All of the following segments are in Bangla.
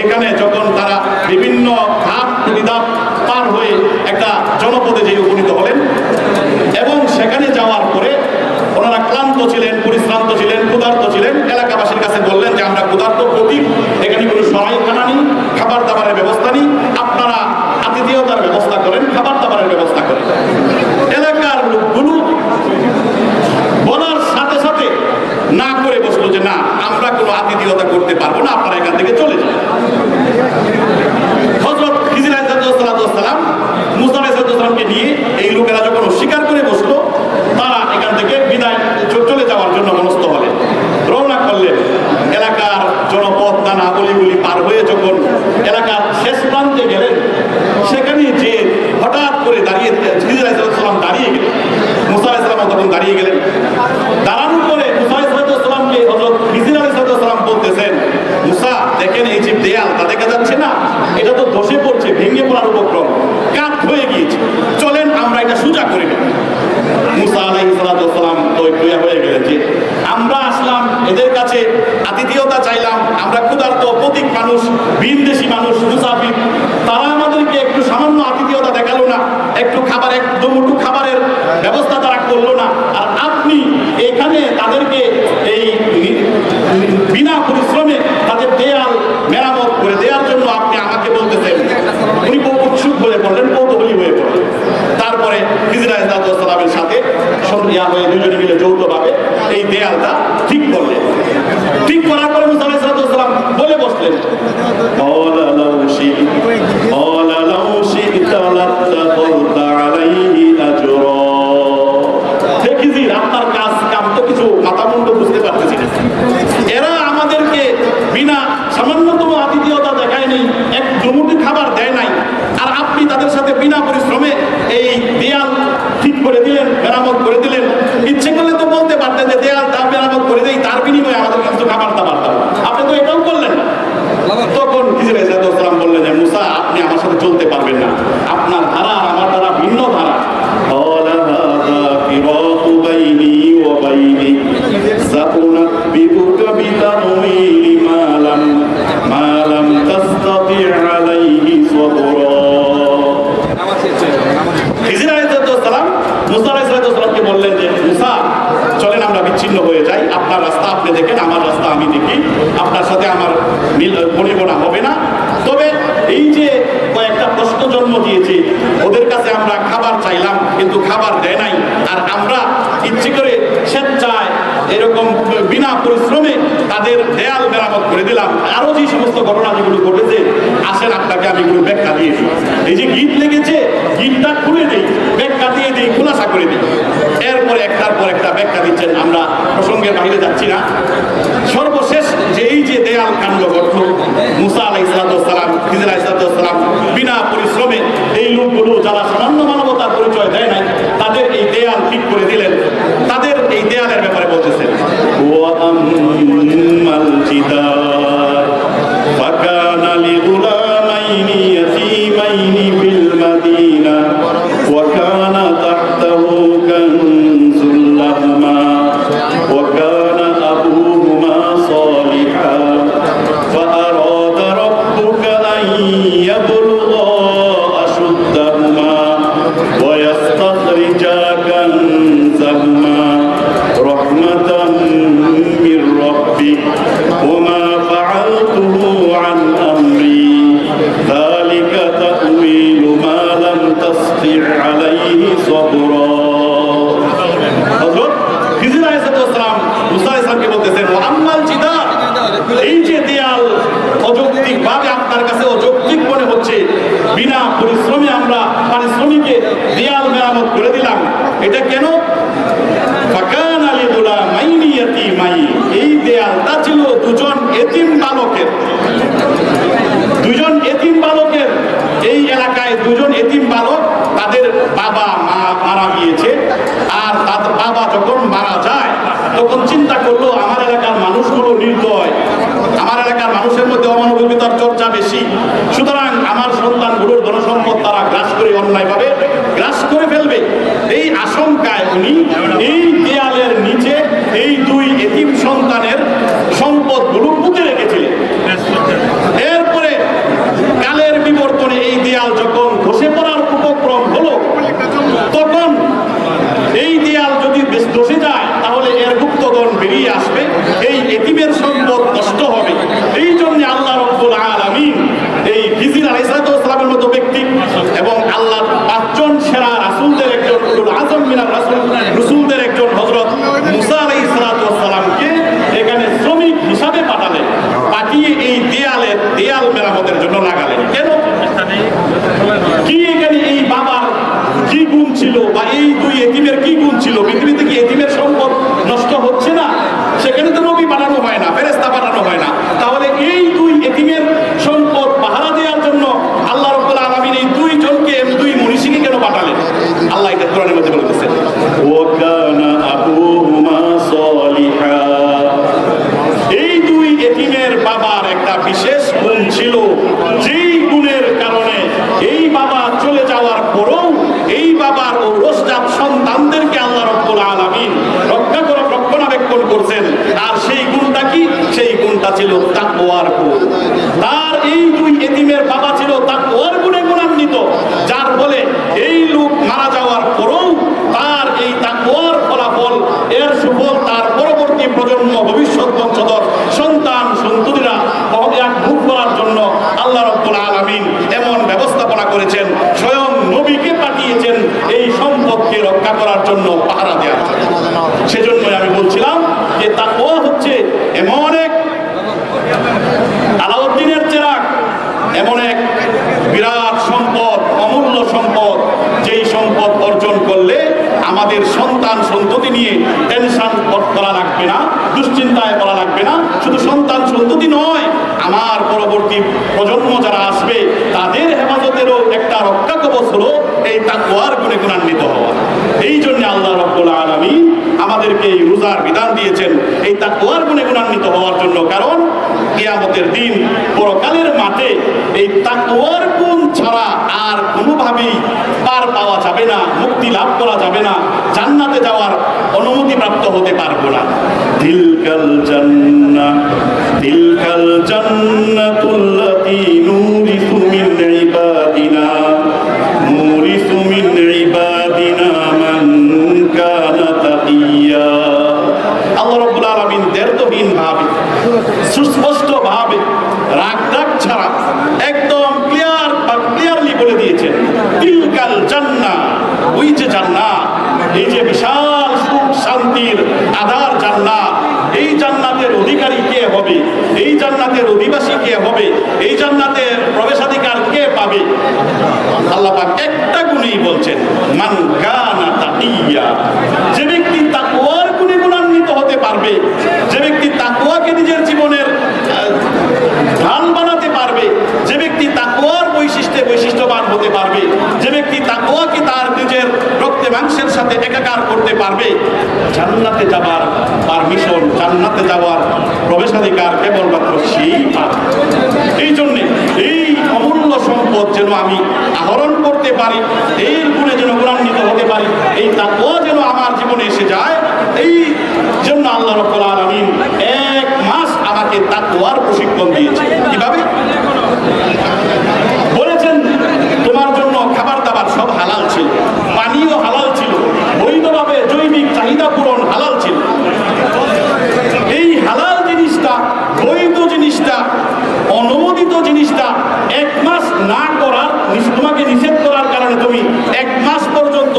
এখানে যখন এলাকার শেষ প্রান্তে গেলেন। সেখানে যে হঠাৎ করে দাঁড়িয়ে খিজির দাঁড়িয়ে গেলেন। মুসা আলাইসালাম তখন দাঁড়িয়ে গেলেন। দাঁড়ানোর পরে মুসা ইসলাতামকে হজরত খিজির আলাইসালাম বলতেছেন, মুসা, দেখেন এই যে দেয়াল তা দেখা যাচ্ছে না। এটা তো ধসে পড়ছে, ভেঙে পড়ার উপক্রম। কাঠ হয়ে গিয়েছে। চলেন আমরা এটা সোজা করে নেব মুসা আলাইসালাম তো হয়ে গেলেন যে, আমরা আসলাম, এদের কাছে আতিথিয়তা চাইলাম, আমরা ক্ষুধার ভিত্তিক মানুষ ভিনদেশি মানুষ, মুসাফির, তারা আমাদেরকে একটু সামান্য আতিথেয়তা দেখাল না। একটু খাবার একদম قال لو شئت সমস্ত ঘটনা যেগুলো ঘটেছে, আসেন আপনাকে আমি একটু ব্যাখ্যা দিয়ে দিই। এই যে গীত লেগেছে, গীতটা খুলে দিই, ব্যাখ্যা দিয়ে দিই, খোলাসা করে দিই। এরপরে একটার পর একটা ব্যাখ্যা দিচ্ছেন, আমরা প্রসঙ্গের বাইরে যাচ্ছি না। সর্বশেষ যে এই যে দেয়াল কাণ্ড ঘটল মুসা আলাহ ইসলাতাম খিজির ইসলাতাম বিনা পরিশ্রমে এই লোকগুলো যারা এলাকায় দুজন এতিম বালক তাদের বাবা মা মারা গিয়েছে। আর তাদের বাবা যখন মারা যায়, তখন চিন্তা করল, আমার এলাকার মানুষগুলো নির্দয়। আমার এলাকার মানুষের মধ্যে অমানবিকতার চর্চা বেশি। সুতরাং আমার সন্তানগুলোর ধনসম্পদ তারা গ্রাস করে অন্যায়ভাবে গ্রাস করে ফেলবে। এই আশঙ্কায় উনি এই দেয়ালের নিচে এই দুই এতিম সন্তানের সম্পদগুলো পুঁতে রেখেছিলেন এরপরে কালের বিবর্তনে এই দেয়াল যখন ধসে পড়ার উপক্রম হলো তখন এই দেয়াল যদি বেশ ধসে যায় তাহলে এর গুপ্তগণ বেরিয়ে আসবে এই এতিমের সম্পদ নষ্ট হবে এই জন্য আল্লাহ রব্বুল আলামিন এই হিজির আলাইসালামের মতো ব্যক্তি এবং আল্লাহ পাঁচজন সেরা রাসুলদের একজন আজম মিনার রাসুল, রসুলদের একজন হজরত মুসা আলাই সালামকে এখানে শ্রমিক হিসাবে পাঠালেন। পাঠিয়ে এই দেয়ালের দেয়াল মেরামতের জন্য লাগালেন। কেন? কি এখানে এই বাবার কি গুণ ছিল বা এই দুই এতিমের কি গুণ ছিল? পৃথিবীতে কি এতিমের সম্পদ নষ্ট হচ্ছে না সেখানে তো নবী পাঠানো হয় না ফেরেস্তা পাঠানো হয় না তাহলে এই দুই এতিমের সম্পদ পাহারা দেওয়ার জন্য আল্লাহ রব্বুল আলামিন এই দুই জনকে দুই মনীষীকে কেন পাঠালেন আল্লাহ এটা কোরআনের মধ্যে বলতেছেন ওয়াকানা আবুহুমা সলিহা এই দুই এতিমের বাবার একটা বিশেষ গুণ ছিল যেই গুণের কারণে এই বাবা চলে যাওয়ার পরেও এই বাবার ও রোজজাত সন্তানদেরকে আল্লাহ রব্বুল আলামিন রক্ষা করে রক্ষণাবেক্ষণ করছেন আর সেই গুণটা কি সেই গুণটা ছিল তাকওয়ার গুণ তার এই দুই এতিমের বাবা ছিল তাকওয়ার গুণে গুণান্বিত যার ফলে এই লোক মারা যাওয়ার পরেও তার এই তাকওয়ার ফলাফল এর সুফল তার পরবর্তী প্রজন্ম ভবিষ্যৎ বংশধর সন্তান সন্ততিরা এক ভোগ করার জন্য আল্লাহ রব্বুল আলামিন এমন ব্যবস্থাপনা করেছেন স্বয়ং নবীকে পাঠিয়েছেন এই সম্পদকে রক্ষা করার জন্য পাহারা দেওয়ার জন্য সেজন্যই আমি বলছিলাম যে তাকওয়া হচ্ছে এমন এক আলাউদ্দিনের চেরাগ, এমন এক বিরাট সম্পদ, অমূল্য সম্পদ, যেই সম্পদ অর্জন করলে আমাদের সন্তান সন্ততি নিয়ে টেনশন করা লাগবে না, দুশ্চিন্তায় পড়া লাগবে না। শুধু সন্তান সন্ততি নয়, আমার পরবর্তী প্রজন্ম যারা আসবে তাদের হেফাজতেরও একটা রক্ষা কবচ হলো এই তাকুয়ার গুণে গুণান্বিত হওয়া। এই জন্য আল্লাহ রব্বুল আলমী আমাদেরকে এই রোজার বিধান দিয়েছেন এই তাকুয়ার গুণে গুণান্বিত হওয়ার জন্য। কারণ কিয়ামতের দিন পরকালের মাঠে এই তাকুয়ার গুণ ছাড়া আর কোনোভাবেই পার পাওয়া যাবে না, মুক্তি লাভ করা যাবে না, জান্নাতে যাওয়ার অনুমতি প্রাপ্ত হতে পারব না। দিলকাল জান্নাহ দিলকাল জান্নাতুল্লাতী ভাবে সুস্পষ্ট ভাবে রাগ রাগ ছাড়া একদম ক্লিয়ার ক্লিয়ারলি বলে দিয়েছেন তিলকাল জান্নাহ, ওই যে জান্নাত এই যে বিশাল সুখ শান্তির আধার জান্নাত এই জান্নাতের অধিকারী কে হবে, এই জান্নাতের অধিবাসী কে হবে, এই জান্নাতের প্রবেশাধিকার কে পাবে? আল্লাহ একটা গুণেই বলছেন, মান কানা তাকিয়া যে ব্যক্তি তাকওয়ার গুণে গুণান্বিত হতে পারবে যে ব্যক্তি তাকওয়াকে নিজের জীবনের আহ, ঢাল বানাতে পারবে যে ব্যক্তি তাকওয়ার বৈশিষ্ট্যে বৈশিষ্ট্যবান হতে পারবে যে ব্যক্তি তাকওয়াকে তার নিজের রক্তে মাংসের সাথে একাকার করতে পারবে জান্নাতে যাবার পারমিশন জান্নাতে যাওয়ার প্রবেশাধিকার কেবলমাত্র সেই এই জন্যে এই অমূল্য সম্পদ যেন আমি আহরণ করতে পারি, এর গুণে যেন গুণান্বিত হতে পারি, এই তাকওয়া যেন আমার জীবনে এসে যায়, এই জন্য আল্লাহ রব্বুল আলামিন এক মাস আমাকে তাকওয়ার প্রশিক্ষণ দিয়েছে কীভাবে বলেছেন তোমার জন্য খাবার দাবার সব হালাল ছিল পানীয় হালাল ছিল বৈধভাবে জৈবিক চাহিদা পূরণ হালাল ছিল এই হালাল জিনিসটা বৈধ জিনিসটা অনুমোদিত জিনিসটা এক মাস না করার নিষ- তোমাকে নিষেধ করার কারণে তুমি এক মাস পর্যন্ত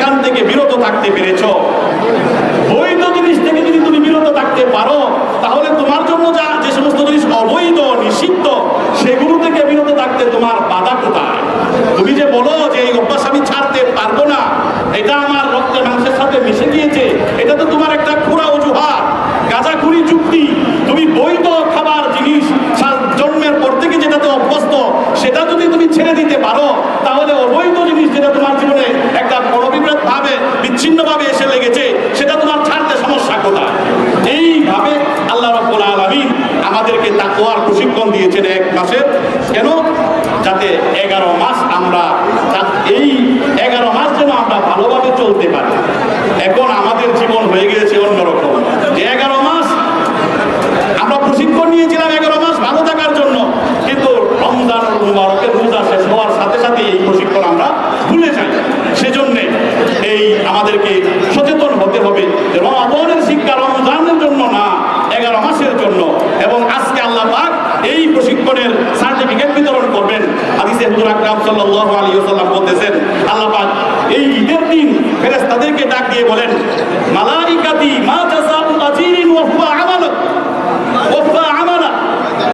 সেখান থেকে বিরত থাকতে পেরেছ। বৈধ জিনিস থেকে যদি তুমি বিরত থাকতে পারো, তাহলে তোমার জন্য যা, যে সমস্ত জিনিস অবৈধ, নিষিদ্ধ, সেগুলো থেকে বিরত থাকতে তোমার বাধা কোথায়? তুমি যে বলো যে এই অভ্যাস আমি ছাড়তে পারব না এটা আমার রক্তে মাংসের সাথে মিশে গিয়েছে এটা তো তোমার একটা খুঁড়া অজুহাত গাঁজাখুরি যুক্তি তুমি বৈধ খাবার জিনিস সা- জন্মের পর থেকে যেটাতে অভ্যস্ত সেটা যদি তুমি ছেড়ে দিতে পারো তাহলে অবৈধ জিনিস যেটা তোমার জীবনে একটা অনবিপ্রেত ভাবে বিচ্ছিন্নভাবে এসে লেগেছে সেটা তোমার ছাড়তে সমস্যা কোথায় এইভাবে আল্লাহ রব্বুল আলমিন আমাদেরকে তাকওয়ার প্রশিক্ষণ দিয়েছেন এক মাসের। কেন? যাতে এগারো মাস আমরা এই এগারো মাস যেন আমরা ভালোভাবে চলতে পারি। এখন আমাদের জীবন হয়ে গিয়েছে অন্যরকম। যে এগারো মাস, আমরা প্রশিক্ষণ নিয়েছিলাম এগারো মাস ভালো থাকার জন্য। কিন্তু রমজান মুবারকের রোজা শেষ হওয়ার সাথে সাথে এই প্রশিক্ষণ আমরা ভুলে যাই। সেজন্যে এই আমাদেরকে